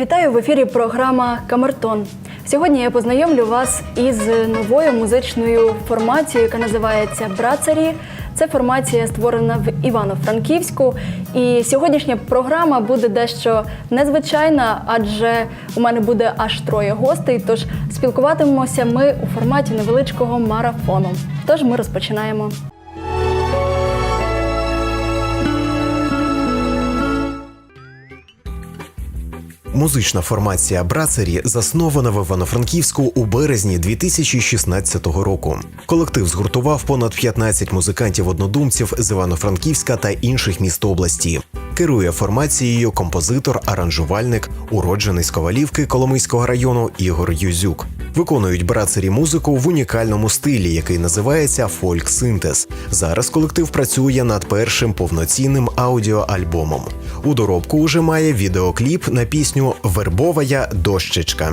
Вітаю в ефірі програма Камертон. Сьогодні я познайомлю вас із новою музичною формацією, яка називається Брацарі. Це формація створена в Івано-Франківську. І сьогоднішня програма буде дещо незвичайна, адже у мене буде аж троє гостей. Тож спілкуватимемося ми у форматі невеличкого марафону. Тож ми розпочинаємо. Музична формація Брацері заснована в Івано-Франківську у березні 2016 року. Колектив згуртував понад 15 музикантів-однодумців з Івано-Франківська та інших міст області. Керує формацією композитор, аранжувальник, уроджений з Ковалівки Коломийського району Ігор Юзюк. Виконують брацері музику в унікальному стилі, який називається фольк-синтез. Зараз колектив працює над першим повноцінним аудіоальбомом. У доробку уже має відеокліп на пісню Вербовая дощечка.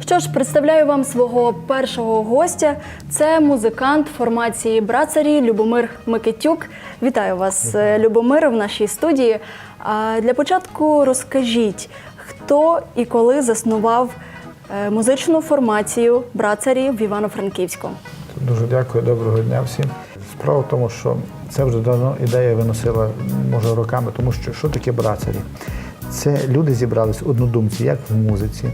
Що ж, представляю вам свого першого гостя. Це музикант формації Брацарі Любомир Микитюк. Вітаю вас, е, Любомир, в нашій студії. А для початку розкажіть, хто і коли заснував музичну формацію Брацарі в Івано-Франківську. Дуже дякую, доброго дня всім. Справа в тому, що це вже давно ідея виносила, може, роками, тому що що таке брацарі? Це люди зібрались однодумці, як в музиці.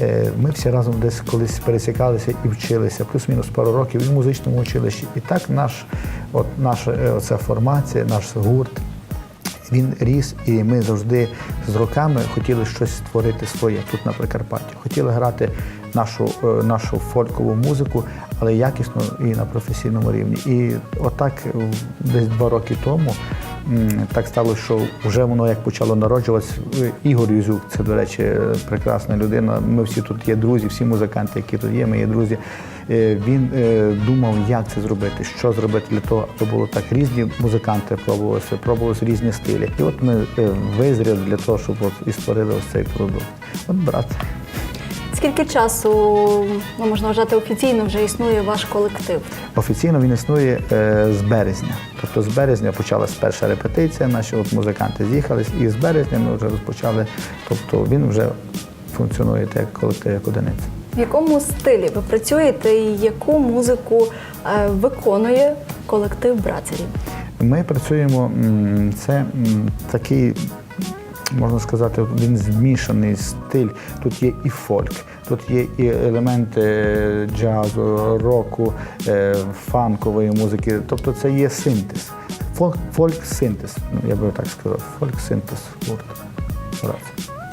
Е, Ми всі разом десь колись пересікалися і вчилися, плюс-мінус пару років і в музичному училищі. І так наш, от наша е, оця формація, наш гурт, він ріс, і ми завжди з роками хотіли щось створити своє тут на Прикарпатті. Хотіли грати нашу, е, нашу фолькову музику, але якісно і на професійному рівні. І отак е, десь два роки тому так сталося, що вже воно як почало народжуватися. Е, Ігор Юзюк, це, до речі, прекрасна людина. Ми всі тут є друзі, всі музиканти, які тут є, ми є друзі. Е, Він е, думав, як це зробити, що зробити для того, аби було так. Різні музиканти пробувалися, пробувалися різні стилі. І от ми е, визріли для того, щоб от і створили ось цей продукт. От брат. Скільки часу, ну, можна вважати, офіційно вже існує ваш колектив? Офіційно він існує е, з березня. Тобто з березня почалась перша репетиція, наші от музиканти з'їхались, і з березня ми вже розпочали. Тобто він вже функціонує як колектив, як одиниця. В якому стилі ви працюєте і яку музику е, виконує колектив Брацарі? Ми працюємо, це такий, можна сказати, він змішаний стиль. Тут є і фольк, тут є і елементи е, джазу, року, е, фанкової музики. Тобто це є синтез. Фольк, фольк-синтез, ну, я би так сказав, фольк-синтез гурт.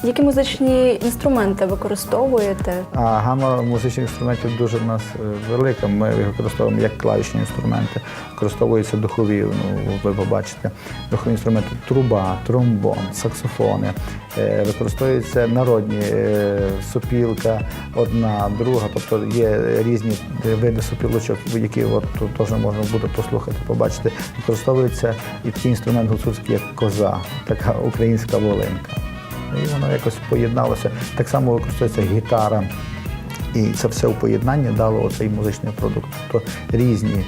Які музичні інструменти використовуєте? А гама музичних інструментів дуже в нас е, велика. Ми їх використовуємо як клавішні інструменти. Використовуються духові, ну ви побачите. Духові інструменти труба, тромбон, саксофони. Е, Використовуються народні е, сопілка, одна, друга. Тобто є різні види сопілочок, які от теж можна буде послухати, побачити. Використовується і такий інструмент гуцульський, як коза, така українська волинка. І воно якось поєдналося. Так само використовується гітара. І це все у поєднанні дало оцей музичний продукт. Тобто різні,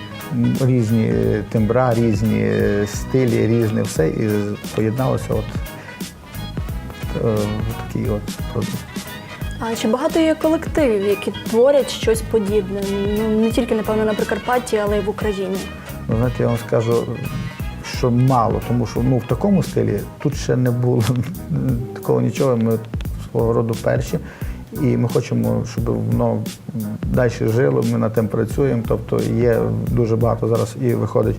різні е, тембра, різні е, стилі, різне все, і поєдналося от е, в такий от продукт. А чи багато є колективів, які творять щось подібне? Ну не тільки напевно на Прикарпатті, але й в Україні. Ну, знаєте, я вам скажу, що мало, тому що ну, в такому стилі тут ще не було такого нічого. Ми свого роду перші. І ми хочемо, щоб воно далі жило, ми над тим працюємо. Тобто є дуже багато зараз і виходить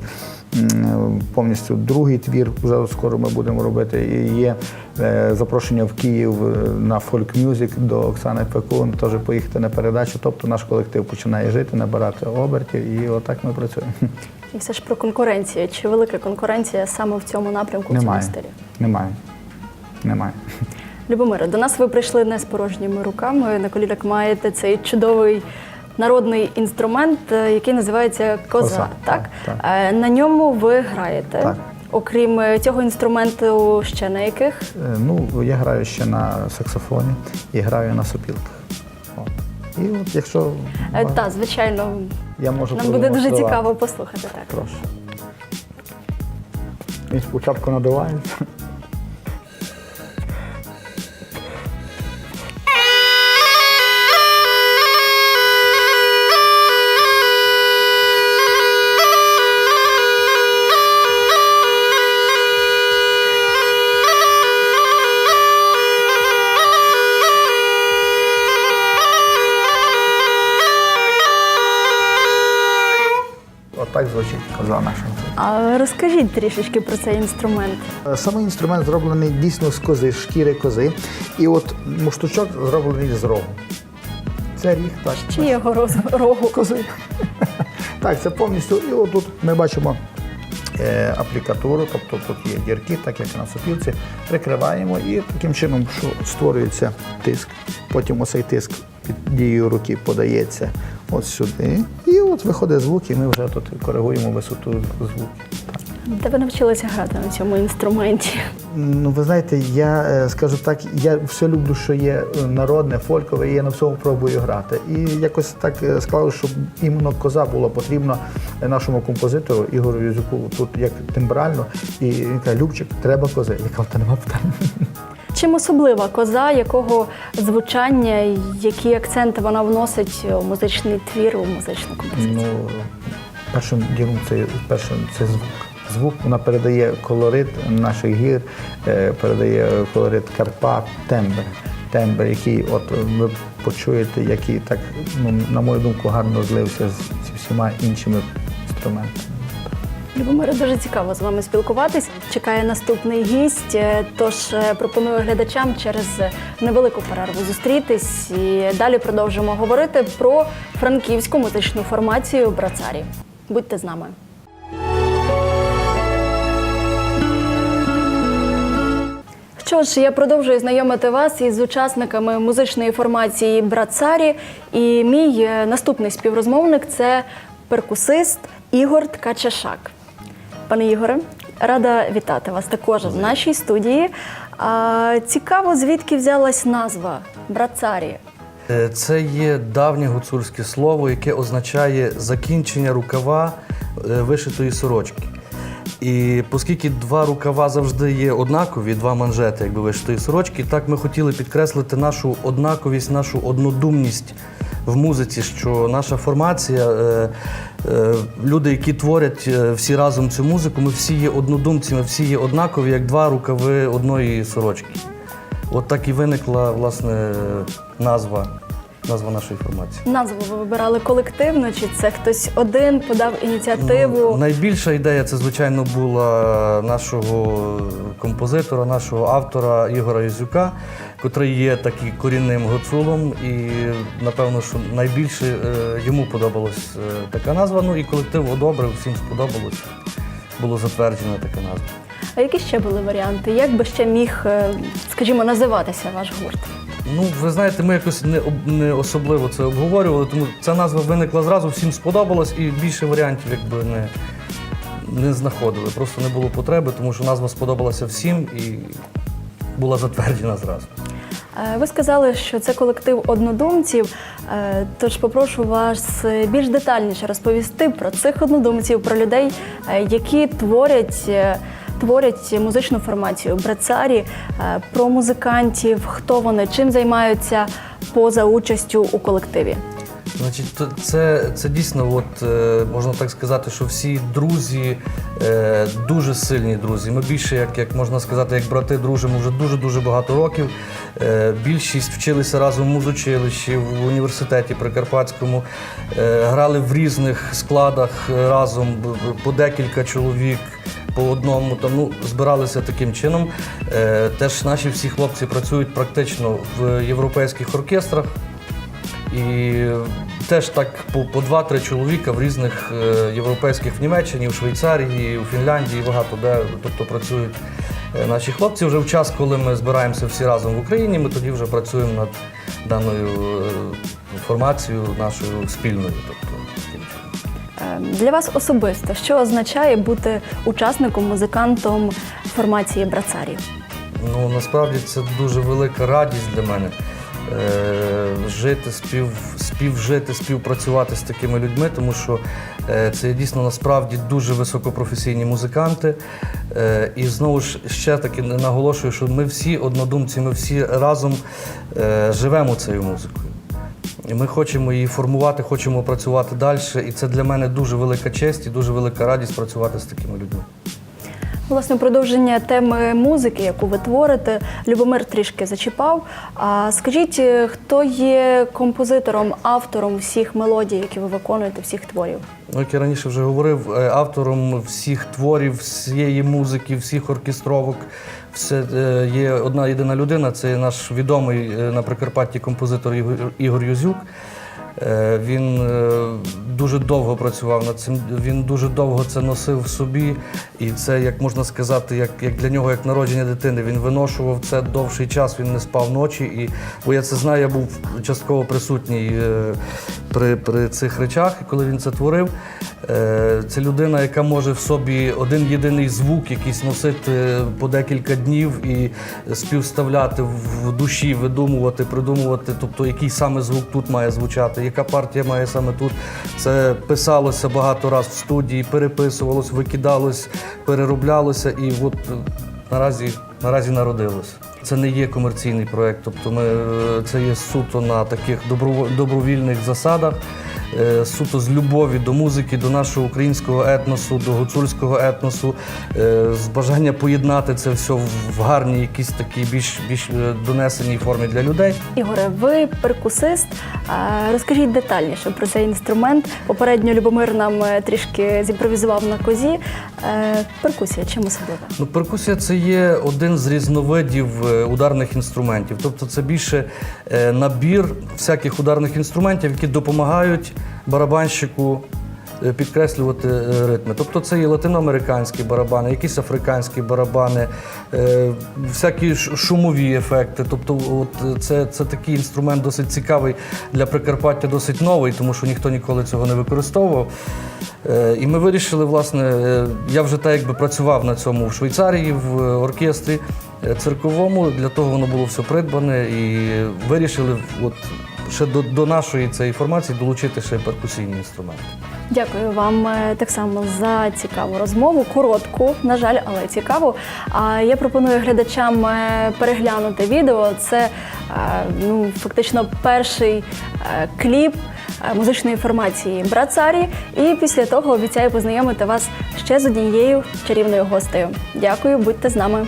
повністю другий твір, вже скоро ми будемо робити. І є е, запрошення в Київ е, на фольк мюзик до Оксани Пекун, теж поїхати на передачу. Тобто наш колектив починає жити, набирати обертів, і отак ми працюємо. І все ж про конкуренцію. Чи велика конкуренція саме в цьому напрямку, в цьому Немає. стилі? Немає. Немає. Любомире, до нас ви прийшли не з порожніми руками. На колінах маєте цей чудовий народний інструмент, е, який називається коза. Коза, Так? так, Е, На ньому ви граєте. Так. Окрім е, цього інструменту, ще на яких? Е, Ну, я граю ще на саксофоні і граю на сопілках. І от якщо Е, Так, звичайно, я можу нам буде дуже продемонструвати. цікаво послухати так. Прошу. Він спочатку надувається. Розкажіть трішечки про цей інструмент. Е, Самий інструмент зроблений дійсно з кози, з шкіри кози. І от муштучок зроблений з рогу. Це ріг, так. Чи його роз- рогу? кози. Так, це повністю. І отут ми бачимо е, аплікатуру, тобто тут є дірки, так як на сопілці, прикриваємо і таким чином, що створюється тиск. Потім оцей тиск під дією руки подається от сюди. І от виходить звук, і ми вже тут коригуємо висоту звуку. Де ви навчилися грати на цьому інструменті? Ну, ви знаєте, я е, скажу так, я все люблю, що є е, народне, фолькове, і я на всьому пробую грати. І якось так е, склалося, щоб іменно коза була потрібна нашому композитору Ігорю Юзюку тут як тембрально. І він каже, Любчик, треба кози. Я кажу, та нема питань. Чим особлива коза, якого звучання, які акценти вона вносить у музичний твір, у музичну композицію? Ну, першим ділом це, першим це звук. Звук вона передає колорит наших гір, е, передає колорит Карпат, тембр. Тембр, який от ви почуєте, який так, ну, на мою думку, гарно злився з зі всіма іншими інструментами. Любомире, дуже цікаво з вами спілкуватись. Чекає наступний гість. е, Тож е, пропоную глядачам через невелику перерву зустрітись і далі продовжимо говорити про франківську музичну формацію Брацарі. Будьте з нами. Що ж, я продовжую знайомити вас із учасниками музичної формації Брацарі. І мій е, наступний співрозмовник це перкусист Ігор Ткачашак. Пане Ігоре, рада вітати вас також в нашій студії. А, цікаво, звідки взялась назва Брацарі. Е, Це є давнє гуцульське слово, яке означає закінчення рукава е, вишитої сорочки. І оскільки два рукава завжди є однакові, два манжети якби вишитої сорочки, так ми хотіли підкреслити нашу однаковість, нашу однодумність в музиці, що наша формація, е, е, люди, які творять е, всі разом цю музику, ми всі є однодумці, ми всі є однакові, як два рукави одної сорочки. От так і виникла власне назва, назва нашої формації. Назву ви вибирали колективно, чи це хтось один подав ініціативу? Ну, найбільша ідея це, звичайно, була нашого композитора, нашого автора Ігора Ізюка, котрий є таким корінним гуцулом. І напевно, що найбільше е, йому подобалась е, така назва. Ну і колектив одобрив, всім сподобалось. Було затверджена така назва. А які ще були варіанти? Як би ще міг, е, скажімо, називатися ваш гурт? Ну, ви знаєте, ми якось не, не особливо це обговорювали, тому ця назва виникла зразу, всім сподобалась і більше варіантів якби не, не знаходили. Просто не було потреби, тому що назва сподобалася всім і була затверджена зразу. Е, Ви сказали, що це колектив однодумців. е, Тож попрошу вас е, більш детальніше розповісти про цих однодумців, про людей, які творять. Творять музичну формацію Брацарі, е, про музикантів, хто вони, чим займаються поза участю у колективі. Значить, це, це дійсно, от, е, можна так сказати, що всі друзі, е, дуже сильні друзі. Ми більше, як, як можна сказати, як брати дружимо вже дуже-дуже багато років. Більшість вчилися разом в музучилищі, в університеті Прикарпатському, грали в різних складах разом, по декілька чоловік. По одному там ну збиралися таким чином. Е, теж наші всі хлопці працюють практично в європейських оркестрах. І теж так по, два-три чоловіка в різних е, європейських в Німеччині, в Швейцарії, у Фінляндії багато де тобто працюють е, наші хлопці. Вже в час, коли ми збираємося всі разом в Україні, ми тоді вже працюємо над даною формацією нашою спільною. Тобто, Для вас особисто, що означає бути учасником, музикантом формації Брацарі? Ну насправді це дуже велика радість для мене. е, жити, спів, співжити, співпрацювати з такими людьми, тому що е, це дійсно насправді дуже високопрофесійні музиканти. Е, І знову ж ще таки наголошую, що ми всі однодумці, ми всі разом живемо цією музикою. І ми хочемо її формувати, хочемо працювати далі. І це для мене дуже велика честь і дуже велика радість працювати з такими людьми. Власне, продовження теми музики, яку ви творите, Любомир трішки зачіпав. А скажіть, е, хто є композитором, автором всіх мелодій, які ви виконуєте, всіх творів? Ну, як я раніше вже говорив, е, автором всіх творів, всієї музики, всіх оркестровок. Все е, є одна єдина людина, це наш відомий е, на Прикарпатті композитор Ігор- Юзюк. Е, Він дуже довго працював над цим, він дуже довго це носив в собі. І це, як можна сказати, як, як для нього, як народження дитини. Він виношував це довший час, він не спав ночі. І, бо я це знаю, я був частково присутній при, при цих речах, коли він це творив. Е, Це людина, яка може в собі один єдиний звук якийсь носити по декілька днів і співставляти в душі, видумувати, придумувати, тобто який саме звук тут має звучати, яка партія має саме тут. Це писалося багато разів в студії, переписувалось, викидалось, перероблялося і от е, наразі, наразі народилось. Це не є комерційний проєкт, тобто ми, е, це є суто на таких добровільних засадах, суто з любові до музики, до нашого українського етносу, до гуцульського етносу, е, з бажання поєднати це все в гарній, якійсь такій більш, більш е, донесеній формі для людей. Ігоре, ви перкусист. Розкажіть детальніше про цей інструмент. Попередньо Любомир нам е, трішки зімпровізував на козі. Е, Перкусія чим особлива? Ну, перкусія це є один з різновидів е, ударних інструментів. Тобто це більше е, набір всяких ударних інструментів, які допомагають барабанщику е, підкреслювати е, ритми. Тобто це і латиноамериканські барабани, якісь африканські барабани, е, всякі шумові ефекти. Тобто, от це, це такий інструмент досить цікавий для Прикарпаття, досить новий, тому що ніхто ніколи цього не використовував. І ми вирішили, власне, я вже так якби працював на цьому в Швейцарії в оркестрі цирковому. Для того воно було все придбане і вирішили от ще до, до нашої цієї формації долучити ще перкусійні інструменти. Дякую вам е, так само за цікаву розмову. Коротку, на жаль, але цікаву. А я пропоную глядачам е, переглянути відео. Це е, ну, фактично перший кліп музичної формації Брацарі. І після того обіцяю познайомити вас ще з однією чарівною гостею. Дякую, будьте з нами.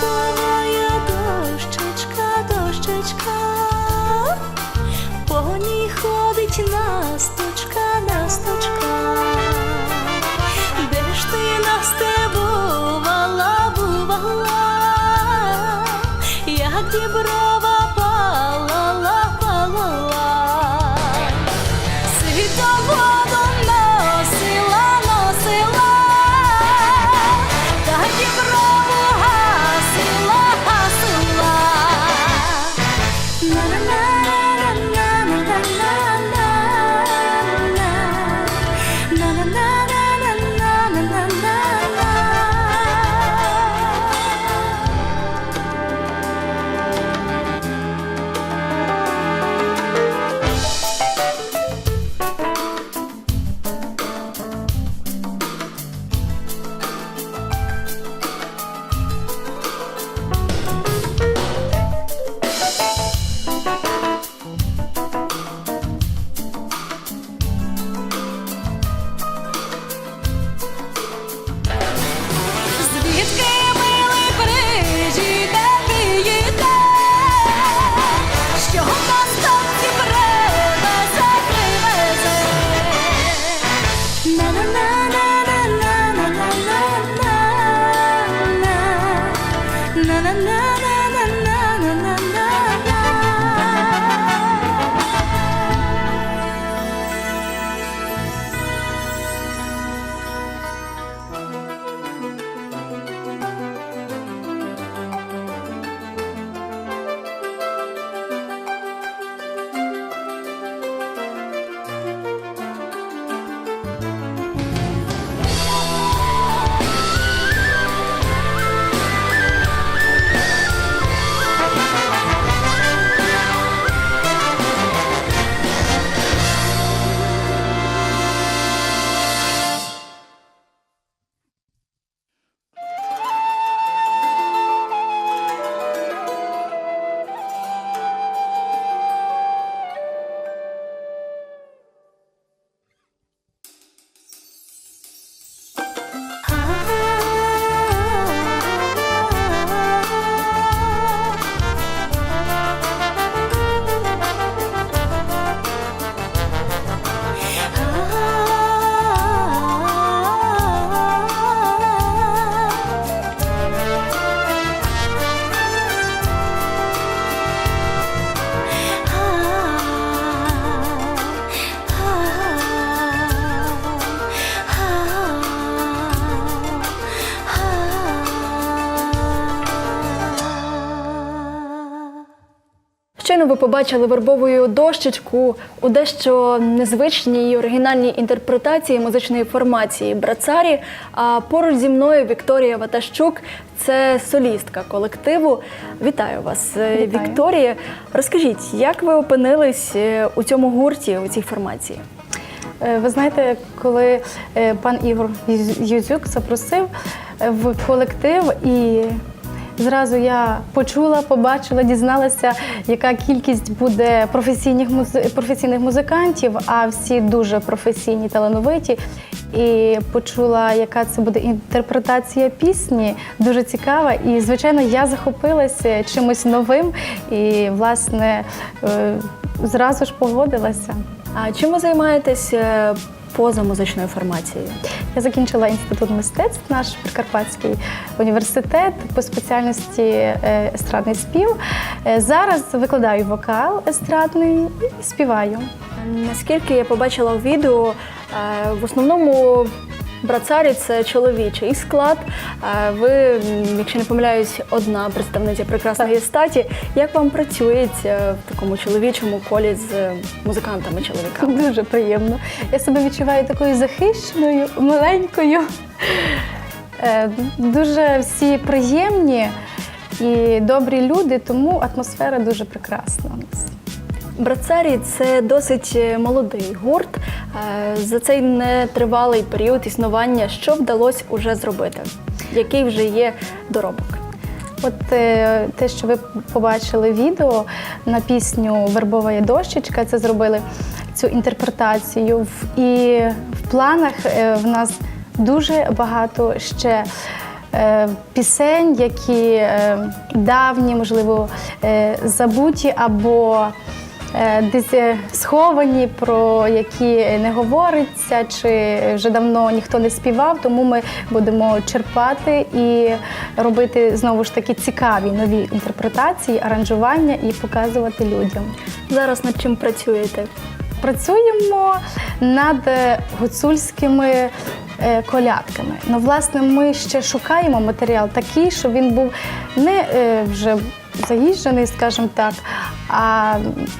của mình Щойно ви побачили вербовою дощечку у дещо незвичній і оригінальній інтерпретації музичної формації Брацарі. А поруч зі мною Вікторія Ватащук, це солістка колективу. Вітаю вас, е, Вітаю. Вікторія. Розкажіть, як ви опинились е, у цьому гурті, у цій формації? Е, Ви знаєте, коли пан Ігор Юзюк запросив в колектив, і зразу я почула, побачила, дізналася, яка кількість буде професійних професійних музикантів, а всі дуже професійні, талановиті. І почула, яка це буде інтерпретація пісні, дуже цікава. І, звичайно, я захопилася чимось новим і, власне, е, зразу ж погодилася. А чим ви займаєтесь е, поза музичною формацією? Я закінчила інститут мистецтв, наш Прикарпатський університет по спеціальності е, естрадний спів. Е, Зараз викладаю вокал естрадний і співаю. Наскільки я побачила у відео, е, в основному брацарі це чоловічий склад. Ви, якщо не помиляюсь, одна представниця прекрасної статі. Як вам працюється в такому чоловічому колі з е, музикантами-чоловіками? Дуже приємно. Я себе відчуваю такою захищеною, маленькою. Е, Дуже всі приємні і добрі люди, тому атмосфера дуже прекрасна у нас. Брацарі це досить е, молодий гурт. Е, За цей нетривалий період існування, що вдалося уже зробити? Який вже є доробок? От е, те, що ви побачили відео на пісню Вербова дощечка, це зробили цю інтерпретацію. І в планах в нас дуже багато ще пісень, які давні, можливо, забуті або десь е, сховані, про які не говориться, чи вже давно ніхто не співав. Тому ми будемо черпати і робити знову ж таки цікаві нові інтерпретації, аранжування і показувати людям. Зараз над чим працюєте? Працюємо над гуцульськими е, колядками. Ну, власне, ми ще шукаємо матеріал такий, щоб він був не е, вже заїжджений, скажімо так, а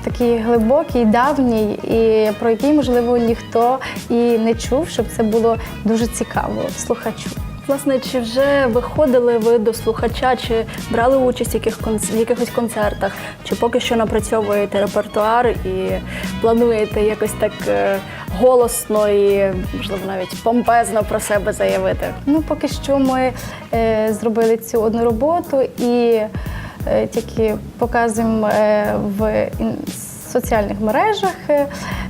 такий глибокий, давній, і про який, можливо, ніхто і не чув, щоб це було дуже цікаво слухачу. Власне, чи вже виходили ви до слухача, чи брали участь в яких конц- в якихось концертах, чи поки що напрацьовуєте репертуар і плануєте якось так е, голосно і, можливо, навіть помпезно про себе заявити? Ну, поки що ми е, зробили цю одну роботу і тільки показуємо е, в соціальних мережах е,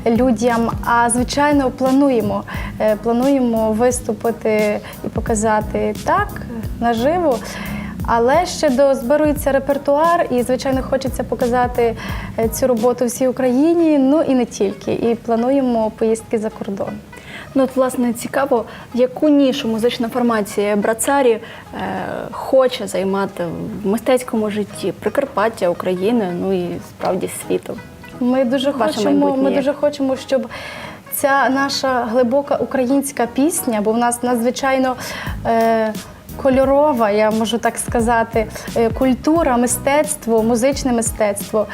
людям. А звичайно, плануємо. Е, плануємо виступити і показати так наживо. Але ще дозбирується репертуар, і звичайно хочеться показати е, цю роботу всій Україні, ну і не тільки. І плануємо поїздки за кордон. Ну, от, власне, цікаво, яку нішу музична формація Брацарі е, хоче займати в мистецькому житті Прикарпаття, України, ну і справді світу. Ми дуже Ваше хочемо, ми дуже хочемо, щоб ця наша глибока українська пісня, бо в нас надзвичайно е, кольорова, я можу так сказати, е, культура, мистецтво, музичне мистецтво.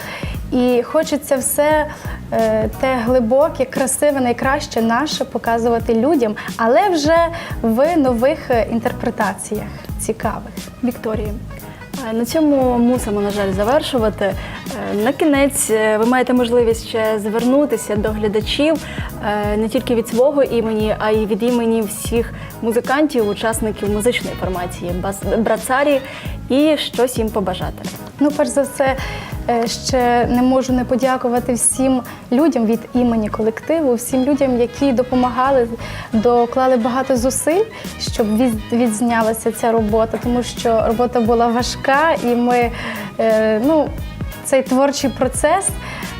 І хочеться все е, те глибоке, красиве, найкраще наше показувати людям, але вже в нових е, інтерпретаціях цікавих. Вікторія. Е, На цьому мусимо, на жаль, завершувати. Е, На кінець е, ви маєте можливість ще звернутися до глядачів не тільки від свого імені, а й від імені всіх музикантів, учасників музичної формації Брацарі і щось їм побажати. Ну, перш за все, ще не можу не подякувати всім людям від імені колективу, всім людям, які допомагали, доклали багато зусиль, щоб від- відзнялася ця робота, тому що робота була важка, і ми е, ну, цей творчий процес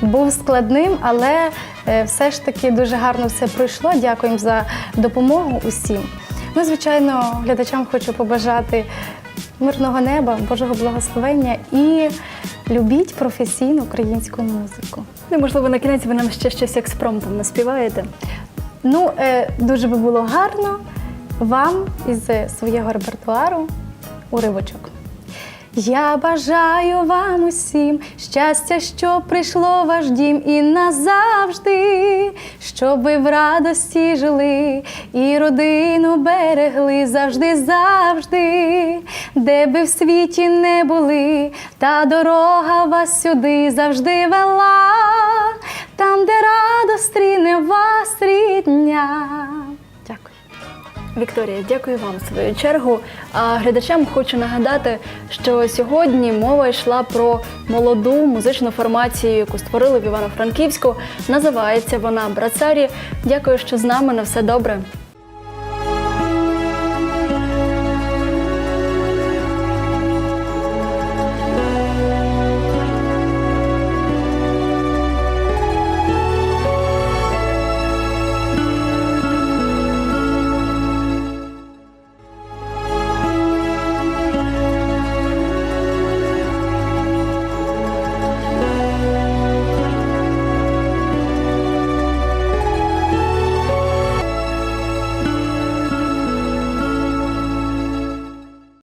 був складним, але е, все ж таки дуже гарно все пройшло. Дякуємо за допомогу усім. Ну, звичайно, глядачам хочу побажати мирного неба, Божого благословення і любіть професійну українську музику. Ну, можливо, на кінець ви нам ще щось експромтом наспіваєте. Ну, е, дуже би було гарно вам із свого репертуару уривочок. Я бажаю вам усім щастя, що прийшло в ваш дім і назавжди, щоб ви в радості жили і родину берегли завжди, завжди, де би в світі не були, та дорога вас сюди завжди вела, там, де радо стріне вас рідня. Вікторія, дякую вам в свою чергу. А глядачам хочу нагадати, що сьогодні мова йшла про молоду музичну формацію, яку створили в Івано-Франківську. Називається вона Брацарі. Дякую, що з нами на все добре.